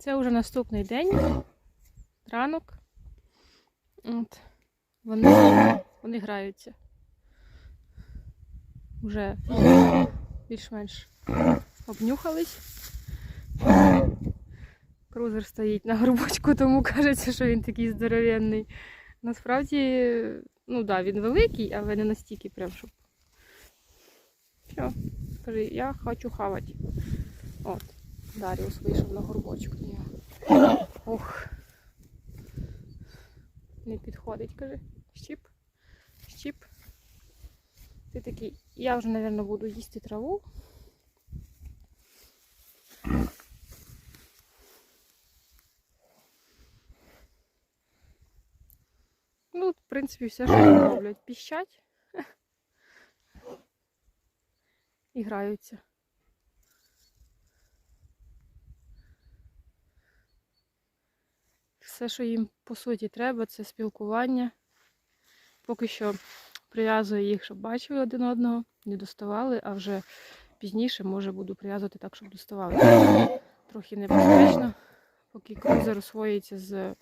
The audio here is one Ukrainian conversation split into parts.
Це вже наступний день, ранок. От. Вони, вони граються. Уже більш-менш обнюхались. Крузер стоїть на горбочку, тому кажеться, що він такий здоровенний. Насправді, ну так, да, він великий, але не настільки прям, щоб. Все, скажи, я хочу хавати. От, Даріус вийшов на горбочок. до. Ох. Не підходить, каже. Щіп. Щіп. Ти такий, я вже, мабуть, буду їсти траву. Ну, в принципі, все, що вони роблять. Піщать. І граються. Все, що їм по суті треба, це спілкування. Поки що прив'язую їх, щоб бачили один одного, не доставали, а вже пізніше, може, буду прив'язувати так, щоб доставали. Трохи небезпечно, поки крузер освоїться з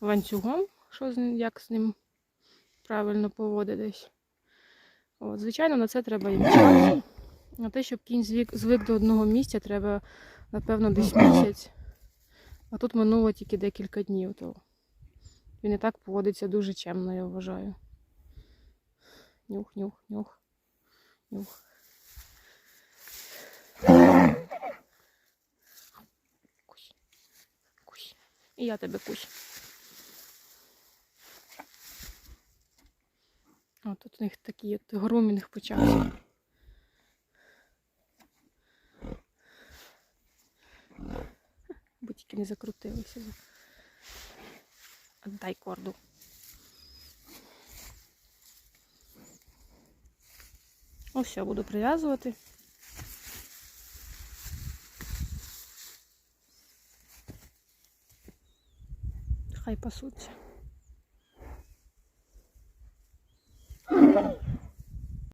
ланцюгом, що з ним, як з ним правильно поводитись. От, звичайно, на це треба їм час. На те, щоб кінь звик, звик до одного місця, треба, напевно, десь місяць. А тут минуло тільки декілька днів, то він і так поводиться дуже чемно, я вважаю. Нюх, нюх, нюх, нюх. Кусь. Кусь. І я тебе кусь. О, тут у них такий от грумінг почався. Тільки не закрутилися. Отдай корду. Ось все, буду прив'язувати. Хай пасуться.